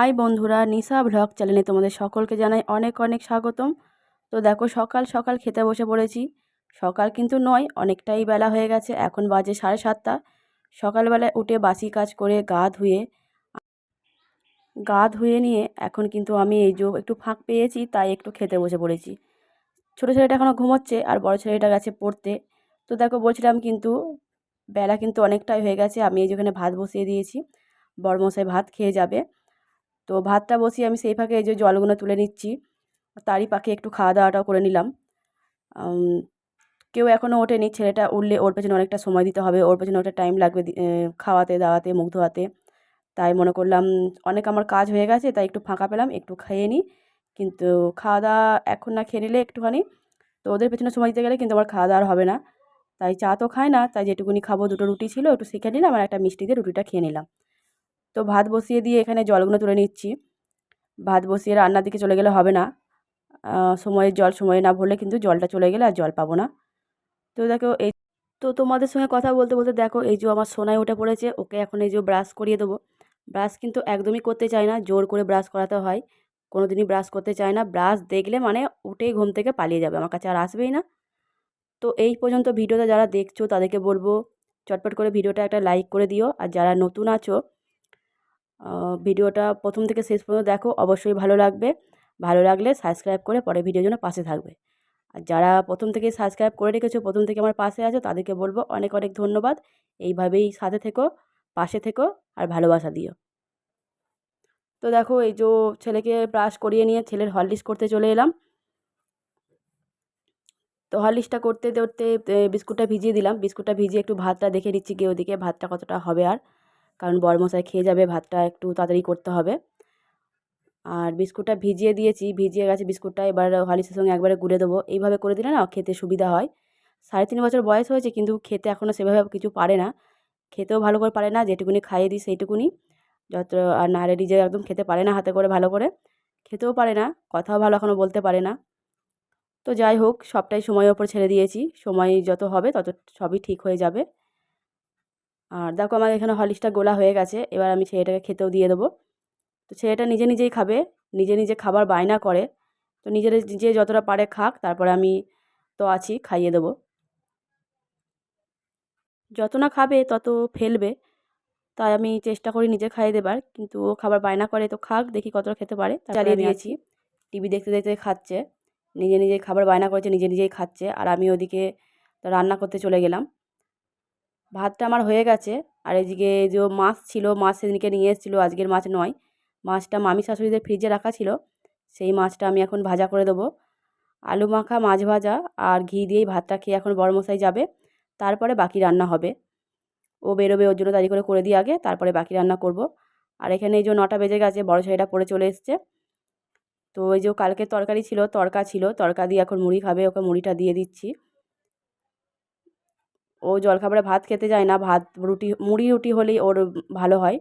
High বন্ধুরা, নিশা vlog চ্যানেলে তোমাদের সকলকে জানাই অনেক অনেক স্বাগতম। তো দেখো, সকাল সকাল খেতে বসে পড়েছি। সকাল কিন্তু নয়, অনেকটাই বেলা হয়ে গেছে, এখন বাজে সাড়ে সাতটা। সকালবেলায় উঠে বাসি কাজ করে গা ধুয়ে গা ধুয়ে নিয়ে এখন কিন্তু আমি এই যে একটু ফাঁক পেয়েছি, তাই একটু খেতে বসে পড়েছি। ছোটো ছেলেটা এখনও ঘুমোচ্ছে আর বড় ছেলেটা গেছে পড়তে। তো দেখো, বলছিলাম কিন্তু বেলা কিন্তু অনেকটাই হয়ে গেছে, আমি এই যেখানে ভাত বসিয়ে দিয়েছি, বড়মশাই ভাত খেয়ে যাবে। তো ভাতটা বসিয়ে আমি সেই ফাঁকে এই যে জলগুলো তুলে নিচ্ছি। তারই পাখে একটু খাওয়া দাওয়াটাও করে নিলাম। কেউ এখনও ওঠেনি, ছেলেটা উঠলে ওর পেছনে অনেকটা সময় দিতে হবে। ওর পেছনে অনেকটা টাইম লাগবে খাওয়াতে, দাওয়াতে, মুখ ধোয়াতে। তাই মনে করলাম, অনেক আমার কাজ হয়ে গেছে, তাই একটু ফাঁকা পেলাম, একটু খেয়ে নিই। কিন্তু খাওয়া দাওয়া এখন না খেয়ে নিলে একটুখানি, তো ওদের পেছনে সময় দিতে গেলে কিন্তু আমার খাওয়া দাওয়ার হবে না। তাই চা তো খায় না, তাই যেটুকুনি খাব দুটো রুটি ছিল, একটু শিখে নিলাম আর একটা মিষ্টি দিয়ে রুটিটা খেয়ে নিলাম। তো ভাত বসিয়ে দিয়ে এখানে জলগুলো তুলে নিচ্ছি। ভাত বসিয়ে রান্নার দিকে চলে গেলে হবে না। সময়ের জল সময়ে না ভরলে কিন্তু জলটা চলে গেলে আর জল পাবো না। তো দেখো এই তো তোমাদের সঙ্গে কথা বলতে বলতে দেখো এই যে আমার সোনায় উঠে পড়েছে, ওকে এখন এই যে ব্রাশ করিয়ে দেবো। ব্রাশ কিন্তু একদমই করতে চায় না, জোর করে ব্রাশ করাতে হয়। কোনো দিনই ব্রাশ করতে চায় না। ব্রাশ দেখলে মানে উঠেই ঘুম থেকে পালিয়ে যাবে, আমার কাছে আর আসবেই না। তো এই পর্যন্ত ভিডিওটা যারা দেখছ তাদেরকে বলব, চটপট করে ভিডিওটা একটা লাইক করে দিও। আর যারা নতুন আছো ভিডিওটা প্রথম থেকে শেষ পর্যন্ত দেখো, অবশ্যই ভালো লাগবে। ভালো লাগলে সাবস্ক্রাইব করে পরে ভিডিওর জন্য পাশে থাকবে। আর যারা প্রথম থেকে সাবস্ক্রাইব করে রেখেছো, প্রথম থেকে আমার পাশে আছো, তাদেরকে বলব অনেক অনেক ধন্যবাদ। এইভাবেই সাথে থেকো, পাশে থেকো আর ভালোবাসা দিও। তো দেখো, এই যে ছেলেকে ব্রাশ করিয়ে নিয়ে ছেলের হরলিক্স করতে চলে এলাম। তো হরলিক্সটা করতে করতে বিস্কুটটা ভিজিয়ে দিলাম। বিস্কুটটা ভিজিয়ে একটু ভাতটা দেখে নিচ্ছি, গিয়ে ওদিকে ভাতটা কতটা হবে আর। কারণ বড়মশাই খেয়ে যাবে, ভাতটা একটু তাড়াতাড়ি করতে হবে। আর বিস্কুটটা ভিজিয়ে দিয়েছি, ভিজিয়ে গেছে বিস্কুটটা, এবার হলিসের সঙ্গে একবারে গুলে দেবো। এইভাবে করে দিলে না খেতে সুবিধা হয়। সাড়ে তিন বছর বয়স হয়েছে, কিন্তু খেতে এখনও সেভাবে কিছু পারে না। খেতেও ভালো করে পারে না, যেটুকুনি খাইয়ে দিই সেইটুকুনি। যত আর নাহলে নিজে একদম খেতে পারে না হাতে করে, ভালো করে। খেতেও পারে না, কথাও ভালো এখনও বলতে পারে না। তো যাই হোক, সবটাই সময়ের ওপর ছেড়ে দিয়েছি। সময় যত হবে, তত সবই ঠিক হয়ে যাবে। আর দেখো আমার এখানে হলিক্সটা গোলা হয়ে গেছে এবার আমি ছেলেটাকে খেতেও দিয়ে দেবো। তো ছেলেটা নিজে নিজেই খাবে নিজে নিজে খাবার বায়না করে। তো নিজের নিজে যতটা পারে খাক তারপরে আমি তো আছি খাইয়ে দেবো। যত না খাবে তত ফেলবে। তাই আমি চেষ্টা করি নিজে খাইয়ে দেবার কিন্তু ও খাবার বায়না করে তো খাক দেখি কতটা খেতে পারে। চালিয়ে দিয়েছি। টিভি দেখতে দেখতে খাচ্ছে নিজে নিজে খাবার বায়না করেছে নিজে নিজেই খাচ্ছে। আর আমি ওদিকে রান্না করতে চলে গেলাম। ভাতটা আমার হয়ে গেছে। আর এদিকে যে মাছ ছিল, মাছ সেদিনকে নিয়ে এসেছিল, আজকের মাছ নয়। মাছটা মামি শাশুড়িদের ফ্রিজে রাখা ছিল। সেই মাছটা আমি এখন ভাজা করে দেবো। আলু মাখা, মাছ ভাজা আর ঘি দিয়েই ভাতটা খেয়ে এখন বড় মশাই যাবে। তারপরে বাকি রান্না হবে। ও বেরোবে ওর জন্য তাড়ি করে করে দিই আগে, তারপরে বাকি রান্না করব। আর এখানে এই যে নটা বেজে গেছে, বড় ছেলেটা পরে চলে এসছে। তো ওই যে কালকে তরকারি ছিল, তরকা ছিল, তরকা দিয়ে এখন মুড়ি খাবে, ওকে মুড়িটা দিয়ে দিচ্ছি। ও জলখাবারে ভাত খেতে যায় না, ভাত, রুটি, মুড়ি রুটি হলেই ওর ভালো হয়।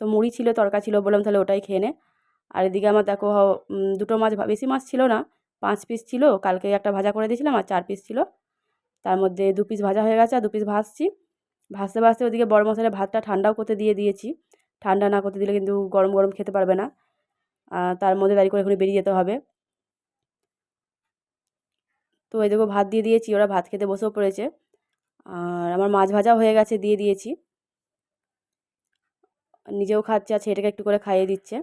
তো মুড়ি ছিল, তরকা ছিল বললাম তাহলে ওটাই খেয়ে নে। আর এদিকে আমার দেখো দুটো মাছ বেশি মাছ ছিল না, পাঁচ পিস ছিল, কালকে একটা ভাজা করে দিয়েছিলাম আর চার পিস ছিল। তার মধ্যে দু পিস ভাজা হয়ে গেছে, আর দু পিস ভাজছি। ভাজতে ভাজতে ওদিকে বড় মশলা ভাতটা ঠান্ডাও করতে দিয়ে দিয়েছি। ঠান্ডা না করতে দিলে কিন্তু গরম গরম খেতে পারবে না। তার মধ্যে দাঁড়িয়ে করে এখানে বেরিয়ে যেতে হবে। তো এই দেখো ভাত দিয়ে দিয়েছি, ওরা ভাত খেতে বসেও পড়েছে। আর আমার মাছ ভাজাও হয়ে গেছে, দিয়ে দিয়েছি। নিজেও খাচ্ছে, আর ছেলেটাকে একটু করে খাইয়ে দিচ্ছে।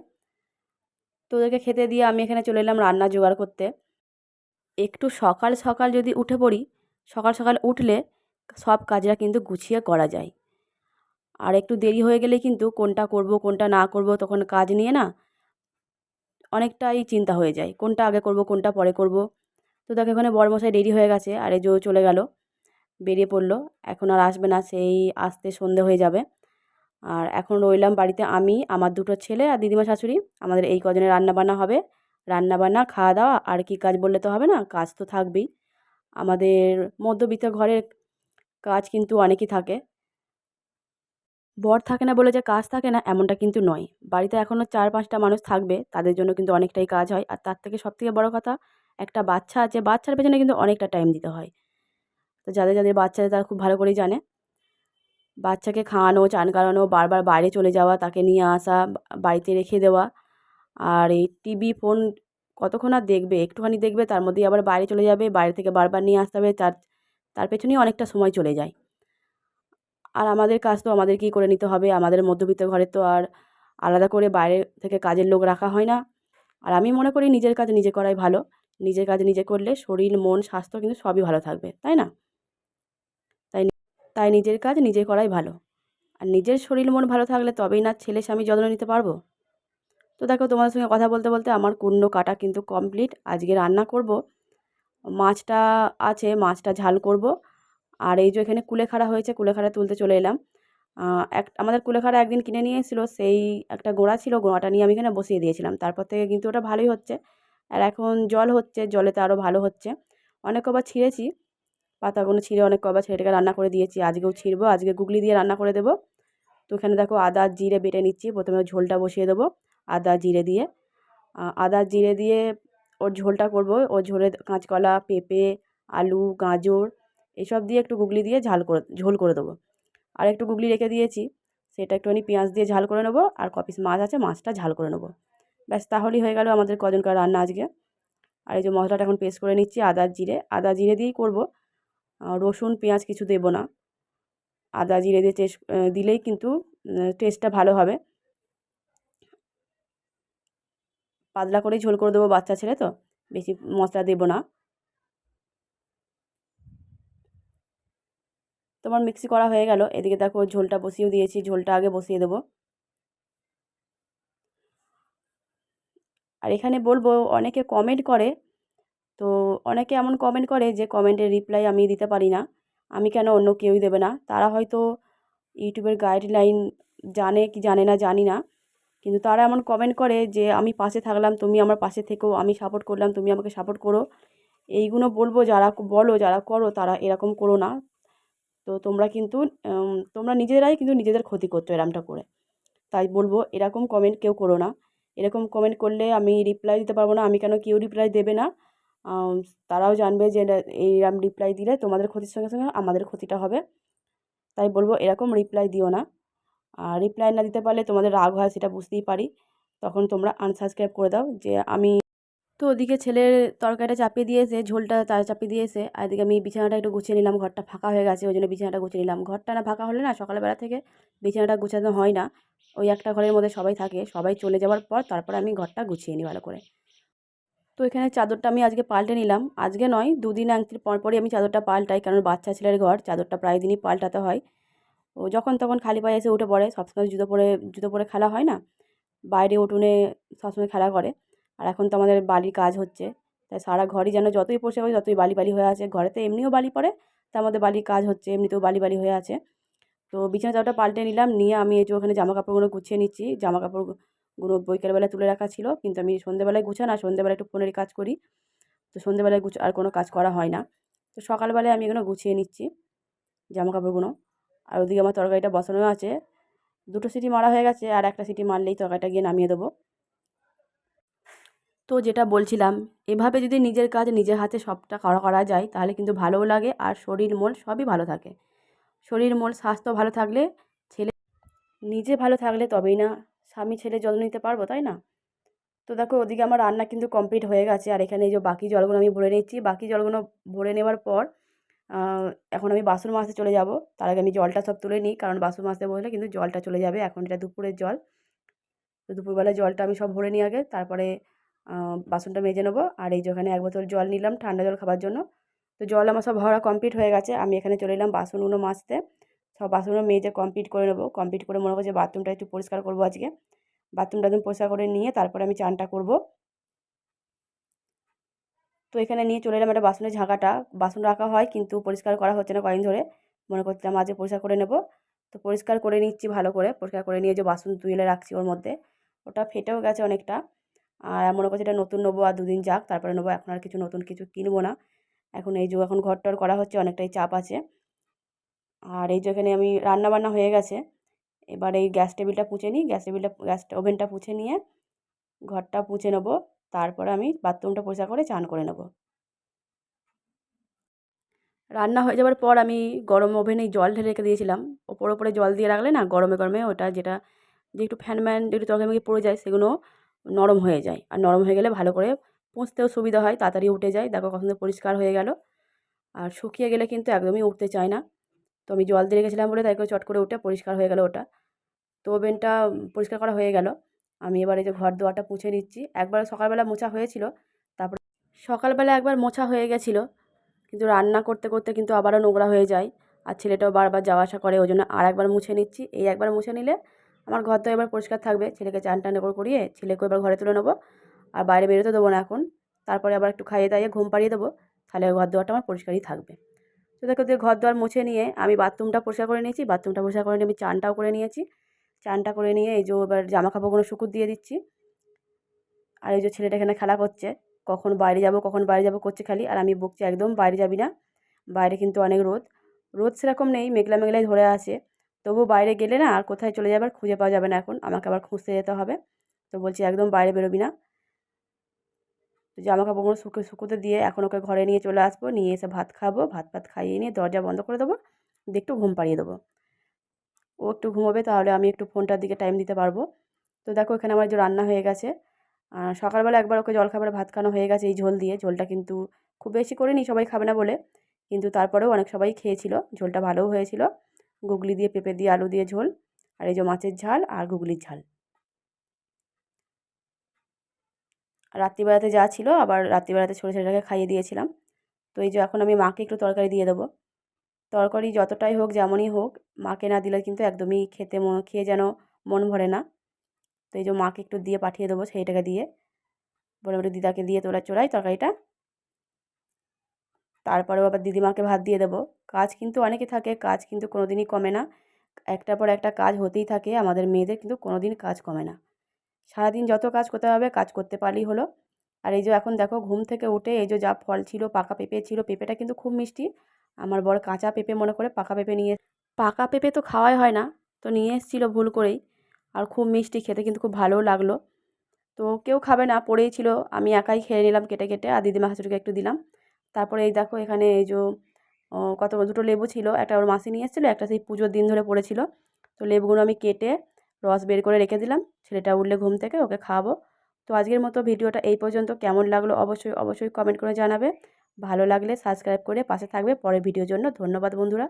তো ওদেরকে খেতে দিয়ে আমি এখানে চলে এলাম রান্না জোগাড় করতে। একটু সকাল সকাল যদি উঠে পড়ি, সকাল সকাল উঠলে সব কাজরা কিন্তু গুছিয়ে করা যায়। আর একটু দেরি হয়ে গেলে কিন্তু কোনটা করব, কোনটা না করব, তখন কাজ নিয়ে না অনেকটাই চিন্তা হয়ে যায়। কোনটা আগে করব, কোনটা পরে করব। তো দেখো এখানে বড়মশাই দেরি হয়ে গেছে, আর এই জো চলে গেল। বেরিয়ে পড়ল। এখন আর আসবে না, সেই আসতে সন্ধে হয়ে যাবে। আর এখন রইলাম বাড়িতে আমি, আমার দুটো ছেলে আর দিদিমা শাশুড়ি। আমাদের এই কজনে রান্নাবান্না হবে। রান্নাবান্না খাওয়া দাওয়া আর কি কাজ বললে তো হবে না, কাজ তো থাকবেই। আমাদের মধ্যবিত্ত ঘরের কাজ কিন্তু অনেকই থাকে। বর থাকে না বলে যে কাজ থাকে না, এমনটা কিন্তু নয়। বাড়িতে এখনও চার পাঁচটা মানুষ থাকবে, তাদের জন্য কিন্তু অনেকটাই কাজ হয়। আর তার থেকে সবথেকে বড় কথা, একটা বাচ্চা আছে, বাচ্চার পেছনে কিন্তু অনেকটা টাইম দিতে হয়। তো যাদের যাদের বাচ্চা তারা খুব ভালো করেই জানে। বাচ্চাকে খাওয়ানো, চান করানো, বারবার বাইরে চলে যাওয়া, তাকে নিয়ে আসা বাড়িতে রেখে দেওয়া। আর এই টিভি, ফোন কতক্ষণ আর দেখবে? একটুখানি দেখবে, তার মধ্যেই আবার বাইরে চলে যাবে, বাইরে থেকে বারবার নিয়ে আসতে হবে, তার তার পেছনেই অনেকটা সময় চলে যায়। আর আমাদের কাজ তো আমাদেরকেই করে নিতে হবে, আমাদের মধ্যবিত্ত ঘরে তো আর আলাদা করে বাইরে থেকে কাজের লোক রাখা হয় না। আর আমি মনে করি নিজের কাজ নিজে করাই ভালো। নিজের কাজ নিজে করলে শরীর, মন, স্বাস্থ্য কিন্তু সবই ভালো থাকবে, তাই না? তাই নিজের কাজ নিজে করাই ভালো। আর নিজের শরীর মন ভালো থাকলে তবেই না ছেলে স্বামী যত্ন নিতে পারব? তো দেখো, তোমাদের সঙ্গে কথা বলতে বলতে আমার কুণ্ড কাটা কিন্তু কমপ্লিট আজকে রান্না করব। মাছটা আছে, মাছটা ঝাল করব। আর এই যে এখানে কুলেখাড়া হয়েছে, কুলেখাড়া তুলতে চলে এলাম। এক, আমাদের কুলেখাড়া একদিন কিনে নিয়ে এসেছিল, সেই একটা গোড়া ছিল, গোড়াটা নিয়ে আমি এখানে বসিয়ে দিয়েছিলাম। তারপর থেকে কিন্তু ওটা ভালোই হচ্ছে। আর এখন জল হচ্ছে জলেতে আরও ভালো হচ্ছে। অনেক কবার ছিঁড়েছি। পাতাগুলো ছিঁড়ে অনেক কবার ছেলেটাকে রান্না করে দিয়েছি। আজকেও ছিঁড়বো, আজকে গুগলি দিয়ে রান্না করে দেবো। তো এখানে দেখো আদা, জিরে বেটে নিচ্ছি। প্রথমে ঝোলটা বসিয়ে দেবো আদা, জিরে দিয়ে। আদা, জিরে দিয়ে ওর ঝোলটা করব। ওর ঝোলে কাঁচকলা, পেঁপে, আলু, গাজর এসব দিয়ে একটু গুগলি দিয়ে ঝাল করে, ঝোল করে দেবো। আর একটু গুগলি রেখে দিয়েছি, সেটা একটুখানি পেঁয়াজ দিয়ে ঝাল করে নেব আর কপিস মাছ আছে মাছটা ঝাল করে নেব। ব্যাস তাহলেই হয়ে গেল আমাদের কজনকার রান্না আজকে। আর এই যে মশলাটা এখন পেস্ট করে নিচ্ছি আদা, জিরে। আদা, জিরে দিয়েই করব। রসুন, পেঁয়াজ কিছু দেবো না। আদা, জিরে দিয়ে টেস্ট দিলেই কিন্তু টেস্টটা ভালো হবে। পাতলা করেই ঝোল করে দেবো বাচ্চা ছেলে তো, বেশি মশলা দেবো না। তোমার মিক্সি করা হয়ে গেল, এদিকে দেখো ঝোলটা বসিয়েও দিয়েছি, ঝোলটা আগে বসিয়ে দেবো। আর এখানে বলব, অনেকে কমেন্ট করে তো অনেকে এমন কমেন্ট করে যে কমেন্টের রিপ্লাই আমি দিতে পারি না। আমি কেন অন্য কেউই দেবে না? তারা হয়তো ইউটিউবের গাইডলাইন জানে কি জানে না জানি না। কিন্তু তারা এমন কমেন্ট করে যে আমি পাশে থাকলাম, তুমি আমার পাশে থেকেও আমি সাপোর্ট করলাম, তুমি আমাকে সাপোর্ট করো। এইগুলো বলব যারা বলো, যারা করো তারা এরকম করো না। তো তোমরা কিন্তু তোমরা নিজেরাই কিন্তু নিজেদের ক্ষতি করছ এরমটা করে। তাই বলব এরকম কমেন্ট কেউ করো না। এরকম কমেন্ট করলে আমি রিপ্লাই দিতে পারব না, আমি কেন কেউ রিপ্লাই দেবে না? তারাও জানবে যে এইরকম রিপ্লাই দিলে তোমাদের ক্ষতির সঙ্গে সঙ্গে আমাদের ক্ষতিটা হবে। তাই বলব এরকম রিপ্লাই দিও না। আর রিপ্লাই না দিতে পারলে তোমাদের রাগ হয় সেটা বুঝতেই পারি। তখন তোমরা আনসাবস্ক্রাইব করে দাও যে আমি তো ওদিকে ছেলের তরকারিটা চাপিয়ে দিয়েছে, ঝোলটা চা চাপিয়ে দিয়েছে। আর এদিকে আমি বিছানাটা একটু গুছিয়ে নিলাম, ঘরটা ফাঁকা হয়ে গেছে, ওই জন্য বিছানাটা গুছিয়ে নিলাম। ঘরটা না ফাঁকা হলে না সকালবেলা থেকে বিছানাটা গুছানো হয় না। ওই একটা ঘরের মধ্যে সবাই থাকে, সবাই চলে যাওয়ার পর তারপর আমি ঘরটা গুছিয়ে নিই ভালো করে। তো এখানে চাদরটা আমি আজকে পাল্টে নিলাম। আজকে নয়, দুদিন একদিন পর পরই আমি চাদরটা পাল্টাই, কারণ বাচ্চা ছেলের ঘর, চাদরটা প্রায় দিনই পাল্টাতে হয়। ও যখন তখন খালি পায়ে এসে উঠে পড়ে, সবসময় জুতো পরে জুতো পরে খেলা হয় না? বাইরে উঠোনে সবসময় খেলা করে। আর এখন তো আমাদের বালির কাজ হচ্ছে। তাই সারা ঘরই যেন যতই পোষে হয় ততই বালি বালি হয়ে আছে, ঘরেতে এমনিও বালি পড়ে, তার মধ্যে বালির কাজ হচ্ছে, এমনিতেও বালি বালি হয়ে আছে। তো বিছানা চাদরটা পাল্টে নিলাম, নিয়ে আমি এই যে ওখানে জামা কাপড়গুলো গুছিয়ে নিচ্ছি জামা কাপড়গুলো বৈকালবেলা তুলে রাখা ছিল। কিন্তু আমি সন্ধ্যেবেলায় গুছাই না সন্ধ্যেবেলায় একটু ফোনের কাজ করি। তো সন্ধ্যেবেলায় গুছ, আর কোনো কাজ করা হয় না। তো সকালবেলায় আমি এগুলো গুছিয়ে নিচ্ছি জামা কাপড়গুলো আর ওদিকে আমার তরকারিটা বসানো আছে। দুটো সিটি মারা হয়ে গেছে, আর একটা সিটি মারলেই তরকারিটা গিয়ে নামিয়ে দেবো। তো যেটা বলছিলাম, এভাবে যদি নিজের কাজ নিজের হাতে সবটা করা করা যায়, তাহলে কিন্তু ভালোও লাগে, আর শরীর মন সবই ভালো থাকে। শরীর মন, স্বাস্থ্য ভালো থাকলে ছেলে নিজে ভালো থাকলে তবেই না স্বামী ছেলে যত্ন নিতে পারব, তাই না? তো দেখো, ওদিকে আমার রান্না কিন্তু কমপ্লিট হয়ে গেছে। আর এখানে এই যে বাকি জলগুলো আমি ভরে নিচ্ছি। বাকি জলগুলো ভরে নেওয়ার পর এখন আমি বাসন মাজতে চলে যাব। তার আগে আমি জলটা সব তুলে নিই। কারণ বাসন মাজতে বসলে কিন্তু জলটা চলে যাবে। এখন এটা দুপুরের জল। তো দুপুরবেলায় জলটা আমি সব ভরে নিই আগে। তারপরে বাসনটা মেজে নেব। আর এই যে ওখানে এক বোতল জল নিলাম ঠান্ডা জল খাবার জন্য। তো জল আমার সব ভরা কমপ্লিট হয়ে গেছে। আমি এখানে চলে এলাম বাসনগুলো মাজতে। সব বাসনগুলো মেজে কমপ্লিট করে নেব। কমপ্লিট করে মনে করছে বাথরুমটা একটু পরিষ্কার করব আজকে। বাথরুমটা একদম পরিষ্কার করে নিয়ে তারপরে আমি চানটা করব। তো এখানে নিয়ে চলে এলাম একটা বাসনের ঝাঁকাটা। বাসন রাখা হয় কিন্তু পরিষ্কার করা হচ্ছে না কয়েকদিন ধরে। মনে করছিলাম আজকে পরিষ্কার করে নেব। তো পরিষ্কার করে নিচ্ছি ভালো করে। পরিষ্কার করে নিয়ে যে বাসন তুলে রাখছি ওর মধ্যে, ওটা ফেটেও গেছে অনেকটা। আর মনে করছি এটা নতুন নেব আর দুদিন যাক। তারপরে নেব, এখন আর কিছু নতুন কিছু কিনবো না। এখন এই যে এখন ঘর টর করা হচ্ছে অনেকটাই চাপ আছে। আর এই যে এখানে আমি রান্না বান্না হয়ে গেছে। এবার এই গ্যাস টেবিলটা পুছে নিই। গ্যাস টেবিলটা, গ্যাস ওভেনটা পুছে নিয়ে ঘরটা পুছে নেব। তারপরে আমি বাথরুমটা পরিষ্কার করে চান করে নেব। রান্না হয়ে যাওয়ার পর আমি গরম ওভেনে জল ঢেলে রেখে দিয়েছিলাম। ওপর ওপরে জল দিয়ে রাখলে না গরমে গরমে ওটা যেটা, যে একটু ফ্যান ম্যান একটু তরকারি পড়ে যায় সেগুলো নরম হয়ে যায়। আর নরম হয়ে গেলে ভালো করে পুষতেও সুবিধা হয়, তাড়াতাড়ি উঠে যায়। দেখো সুন্দর পরিষ্কার হয়ে গেল। আর শুকিয়ে গেলে কিন্তু একদমই উঠতে চায় না। তো আমি জল দিয়ে রেখেছিলাম বলে তাই করে চট করে উঠে পরিষ্কার হয়ে গেল ওটা। তো ওভেনটা পরিষ্কার করা হয়ে গেল। আমি এবার এই যে ঘর দোয়ারটা মুছে নিচ্ছি। একবার সকালবেলা মোছা হয়েছিল, তারপরে সকালবেলা একবার মোছা হয়ে গেছিল। কিন্তু রান্না করতে করতে কিন্তু আবারও নোংরা হয়ে যায়। আর ছেলেটাও বারবার যাওয়া আসা করে, ওই জন্য আর একবার মুছে নিচ্ছি। এই একবার মুছে নিলে আমার ঘর তো এবার পরিষ্কার থাকবে। ছেলেকে চান টান করে করিয়ে ছেলেকে এবার ঘরে তুলে নেব। আর বাইরে বেরোতে দেবো না এখন। তারপরে আবার একটু খাইয়ে দাইয়ে ঘুম পাড়িয়ে দেবো। তাহলে ঘর দুয়ারটা আমার পরিষ্কারই থাকবে। তো দেখো দিয়ে ঘর দুয়ার মুছে নিয়ে আমি বাথরুমটা পরিষ্কার করে নিয়েছি, বাথরুমটা পরিষ্কার করে নিয়ে আমি চানটাও করে নিয়েছি। চানটা করে নিয়ে এই যে এবার জামা কাপড়গুলো শুকুর দিয়ে দিচ্ছি। আর এই যে ছেলেটা এখানে খেলা করছে, কখন বাইরে যাব, কখন বাইরে যাব করছে খালি, আর আমি বকছি একদম বাইরে যাবি না। বাইরে কিন্তু অনেক রোদ। রোদ সেরকম নেই, মেঘলা মেঘলাই ধরে আছে। তবু বাইরে গেলে না আর কোথায় চলে যাবে আর খুঁজে পাওয়া যাবে না এখন, আমাকে আবার খুঁজতে যেতে হবে। তো বলছি একদম বাইরে বেরোবি না। তো জামা কাপড়গুলো শুকে, শুকোতে দিয়ে এখন ওকে ঘরে নিয়ে চলে আসব। নিয়ে এসে ভাত খাব, ভাত ভাত খাইয়ে নিয়ে দরজা বন্ধ করে দেবো, দিয়ে একটু ঘুম পাড়িয়ে দেবো। ও একটু ঘুমোবে তাহলে আমি একটু ফোনটার দিকে টাইম দিতে পারব। তো দেখো এখানে আমার যে রান্না হয়ে গেছে সকালবেলা একবার ওকে জল জলখাবারে ভাত খাওয়ানো হয়ে গেছে এই ঝোল দিয়ে। ঝোলটা কিন্তু খুব বেশি করিনি, সবাই খাবে না বলে, কিন্তু তারপরেও অনেক সবাই খেয়েছিল। ঝোলটা ভালোও হয়েছিল। গুগলি দিয়ে, পেঁপে দিয়ে, আলু দিয়ে ঝোল, আর এই যে মাছের ঝাল আর গুগলির ঝাল। রাত্রিবেলাতে যা ছিল আবার রাত্রিবেলাতে ছোটো ছেলেটাকে খাইয়ে দিয়েছিলাম। তো এই যে এখন আমি মাকে একটু তরকারি দিয়ে দেবো। তরকারি যতটাই হোক যেমনই হোক, মাকে না দিলে কিন্তু একদমই খেতে খেয়ে যেন মন ভরে না। তো এই যে মাকে একটু দিয়ে পাঠিয়ে দেবো সেইটাকে দিয়ে। বলে বলে দিদাকে দিয়ে তোলা চোরাই তরকারিটা। তারপরেও আবার দিদিমাকে ভাত দিয়ে দেবো। কাজ কিন্তু অনেকে থাকে, কাজ কিন্তু কোনো দিনই কমে না। একটার পর একটা কাজ হতেই থাকে, আমাদের মেয়েদের কিন্তু কোনো দিন কাজ কমে না। সারাদিন যত কাজ করতে হবে, কাজ করতে পারলেই হলো। আর এই যে এখন দেখো ঘুম থেকে উঠে এই যে যা ফল ছিল, পাকা পেঁপে ছিল, পেঁপেটা কিন্তু খুব মিষ্টি। আমার বড় কাঁচা পেঁপে মনে করে পাকা পেঁপে নিয়ে পাকা পেঁপে তো খাওয়াই হয় না, তো নিয়ে এসেছিল ভুল করেই। আর খুব মিষ্টি, খেতে কিন্তু খুব ভালোও লাগল। তো কেউ খাবে না, পড়েই ছিল। আমি একাই খেয়ে নিলাম কেটে কেটে, আর দিদিমা হাসুরিকে একটু দিলাম। তারপরে এই দেখো এখানে এই যে কত, দুটো লেবু ছিল, একটা ওর মাসি নিয়ে এসেছিল, একটা সেই পুজোর দিন ধরে পড়েছিল। তো লেবুগুলো আমি কেটে রস বের করে রেখে দিলাম। ছেলেটা উঠলে ঘুম থেকে ওকে খাওয়াবো। তো আজকের মতো ভিডিওটা এই পর্যন্ত। কেমন লাগল অবশ্যই অবশ্যই কমেন্ট করে জানাবে। ভালো লাগলে সাবস্ক্রাইব করে পাশে থাকবে। পরের ভিডিওর জন্য ধন্যবাদ বন্ধুরা।